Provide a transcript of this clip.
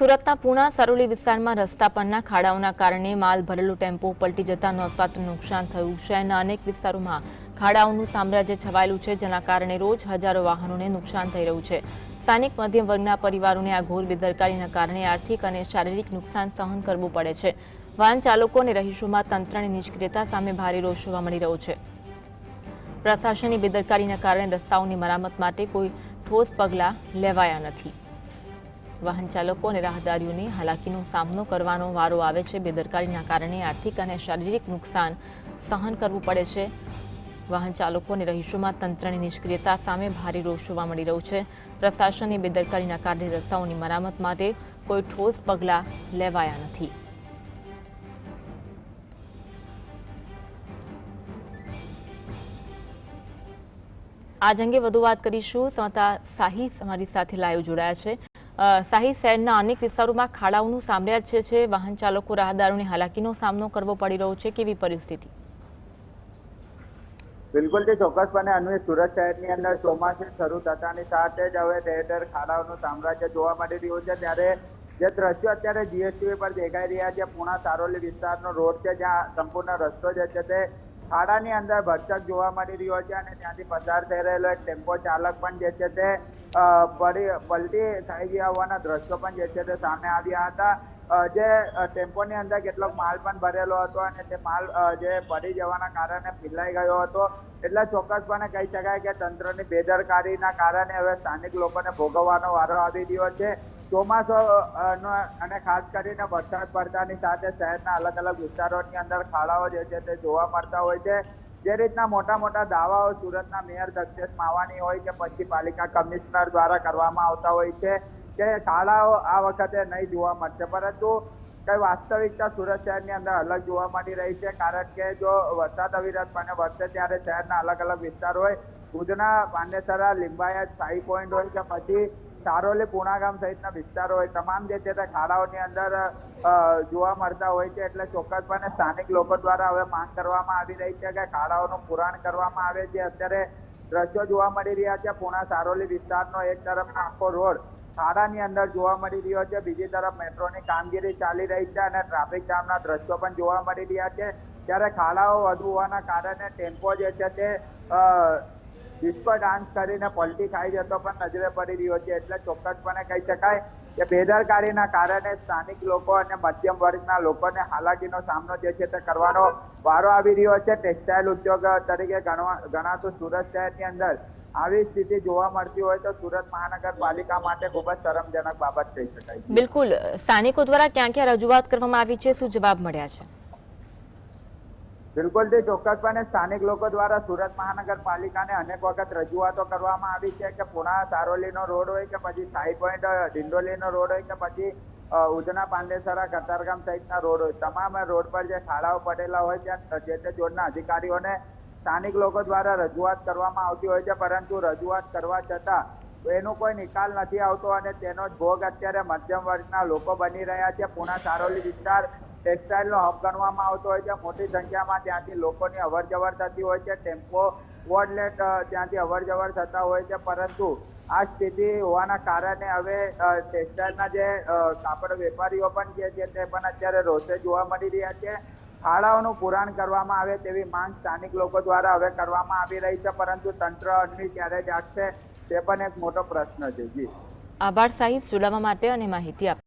સુરતના પૂણા સરોલી વિસ્તારમાં રસ્તા પરના ખાડાઓના કારણે માલ ભરેલો ટેમ્પો પલટી જતા નોંધપાત્ર નુકસાન થયું. શહેરના અનેક વિસ્તારોમાં ખાડાઓનું સામ્રાજ્ય છવાયેલું છે, જેના કારણે રોજ હજારો વાહનોને નુકસાન થઈ રહ્યું છે. સ્થાનિક મધ્યમ વર્ગના પરિવારોને આ ઘોર બેદરકારીના કારણે આર્થિક અને શારીરિક નુકસાન સહન કરવું પડે છે. વાહન ચાલકો અને રહીશોમાં તંત્રની નિષ્ક્રિયતા સામે ભારે રોષ જોવા મળી રહ્યો છે. પ્રશાસનની બેદરકારીના કારણે રસ્તાઓની મરામત માટે કોઈ ઠોસ પગલાં લેવાયા નથી. વાહન ચાલકો અને રાહદારીઓને હાલાકીનો સામનો કરવાનો વારો આવે છે. બેદરકારીના કારણે આર્થિક અને શારીરિક નુકસાન સહન કરવું પડે છે. વાહન ચાલકો અને રહીશોમાં તંત્રની નિષ્ક્રિયતા સામે ભારે રોષ જોવા મળી રહ્યો છે. પ્રશાસનની બેદરકારીના કારણે રસ્તાઓની મરામત માટે કોઈ ઠોસ પગલાં લેવાયા નથી. આજ અંગે વધુ વાત કરીશું. સમતા સાહી અમારી સાથે લાઈવ જોડાયા છે. સાહી શહેરના અનેક વિસ્તારોમાં ખાડાઓનું સામ્રાજ્ય છે. વાહન ચાલકો, રાહદારોને હાલાકીનો સામનો કરવો પડી રહ્યો છે. કેવી પરિસ્થિતિ? બિલકુલ તે ચોક્કસપણે અન્વય સુરત શહેરની અંદર ચોમાસે શરૂ થતાની સાથે જ હવે ઠેર ખાડાઓનું સામ્રાજ્ય જોવા મળી રહ્યું છે. ત્યારે જે દ્રશ્યો અત્યારે જીએસટી પર દેખાઈ રહ્યા છે, પૂણા સારોલી વિસ્તારનો રોડ છે, જ્યાં સંપૂર્ણ રસ્તો જે છે તે ખાડાની અંદર ભરચક જોવા મળી રહ્યો છે અને ત્યાંથી પસાર થઈ રહેલો એક ટેમ્પો ચાલક પણ જે છે તે પલટી થઈ ગયા હોવાના દ્રશ્યો પણ જે છે તે સામે આવ્યા હતા. જે ટેમ્પોની અંદર કેટલોક માલ પણ ભરેલો હતો અને તે માલ જે પડી જવાના કારણે પીલાઈ ગયો હતો. એટલે ચોક્કસપણે કહી શકાય કે તંત્રની બેદરકારીના કારણે હવે સ્થાનિક લોકોને ભોગવવાનો વારો આવી રહ્યો છે. ચોમાસો અને ખાસ કરીને વરસાદ પડતાની સાથે શહેરના અલગ અલગ વિસ્તારોની અંદર ખાડાઓ જે છે તે જોવા મળતા હોય છે. જે રીતના મોટા મોટા દાવાઓ સુરતના મેયર દક્ષેશ માવાની હોય કે પછી પાલિકા કમિશનર દ્વારા કરવામાં આવતા હોય છે, કે શાળાઓ આ વખતે નહીં જોવા મળશે. પરંતુ કઈ વાસ્તવિકતા સુરત શહેરની અંદર અલગ જોવા મળી રહી છે, કારણ કે જો વરસાદ અવિરતપણે વરસે ત્યારે શહેરના અલગ અલગ વિસ્તાર હોય, ભુજના પાંડેસરા, લિંબાયત, સાઈ પોઈન્ટ હોય કે પછી સારોલી પૂણાગામ સહિતના વિસ્તારો હોય, તમામ જે છે તે ખાડાઓની અંદર જોવા મળતા હોય છે. એટલે ચોક્કસપણે સ્થાનિક લોકો દ્વારા હવે માંગ કરવામાં આવી રહી છે કે ખાડાઓનું પુરાણ કરવામાં આવે. છે અત્યારે દ્રશ્યો જોવા મળી રહ્યા છે. પૂણા સારોલી વિસ્તારનો એક તરફનો આખો રોડ ખાડાની અંદર જોવા મળી રહ્યો છે. બીજી તરફ મેટ્રોની કામગીરી ચાલી રહી છે અને ટ્રાફિક જામના દ્રશ્યો પણ જોવા મળી રહ્યા છે. ત્યારે ખાડાઓ વધુ હોવાના કારણે ટેમ્પો જે છે તે ડિસ્કો ડાન્સ કરીને પલટી ખાઈ જતો પણ નજરે પડી રહ્યો છે. એટલે ચોક્કસપણે કહી શકાય કે બેદરકારીના કારણે સ્થાનિક લોકો અને મધ્યમ વર્ગના લોકોને હાલાકીનો સામનો જે છે તે કરવાનો વારો આવી રહ્યો છે. ટેક્સટાઇલ ઉદ્યોગ તરીકે ગણાતું સુરત શહેરની અંદર આવી સ્થિતિ જોવા મળતી હોય તો સુરત મહાનગરપાલિકા માટે ખૂબ જ શરમજનક બાબત કહી શકાય. બિલકુલ. સ્થાનિકો દ્વારા ક્યાં ક્યાં રજૂઆત કરવામાં આવી છે? શું જવાબ મળ્યા છે? બિલકુલ તે ચોક્કસપણે સ્થાનિક લોકો દ્વારા સુરત મહાનગરપાલિકાને અનેક વખત રજૂઆતો કરવામાં આવી છે કે પુણા સારોલીનો રોડ હોય કે પછી સાઈ પોઈન્ટ ડિંડોલીનો રોડ હોય કે પછી ઉધના પાંડેસરા કતારગામ સહિતના રોડ હોય. તમામ રોડ પર જે ખાડાઓ પડેલા હોય ત્યાં જે તે જોડના અધિકારીઓને સ્થાનિક લોકો દ્વારા રજૂઆત કરવામાં આવતી હોય છે, પરંતુ રજૂઆત કરવા છતાં એનો કોઈ નિકાલ નથી આવતો અને તેનો જ ભોગ અત્યારે મધ્યમ વર્ગના લોકો બની રહ્યા છે. પુણા સારોલી વિસ્તાર ટેક્સટાઇલનો હબ ગણવામાં આવતો હોય છે. મોટી સંખ્યામાં ત્યાંથી લોકોની અવર જવર થતી હોય છે. ટેમ્પો વોડલેટ ત્યાંથી અવર જવર થતા હોય છે. પરંતુ આ સ્થિતિ હોવાના કારણે હવે ટેક્સટાઇલના જે કાપડ વેપારીઓ પણ જે છે તે પણ અત્યારે રોષે જોવા મળી રહ્યા છે. ખાડાઓનું પુરાણ કરવામાં આવે તેવી માંગ સ્થાનિક લોકો દ્વારા હવે કરવામાં આવી રહી છે. પરંતુ તંત્ર અન્વી ક્યારે જાગશે, તે પણ એક મોટો પ્રશ્ન છે. જી. આભાર સાહી જોડાવા માટે અને માહિતી આપ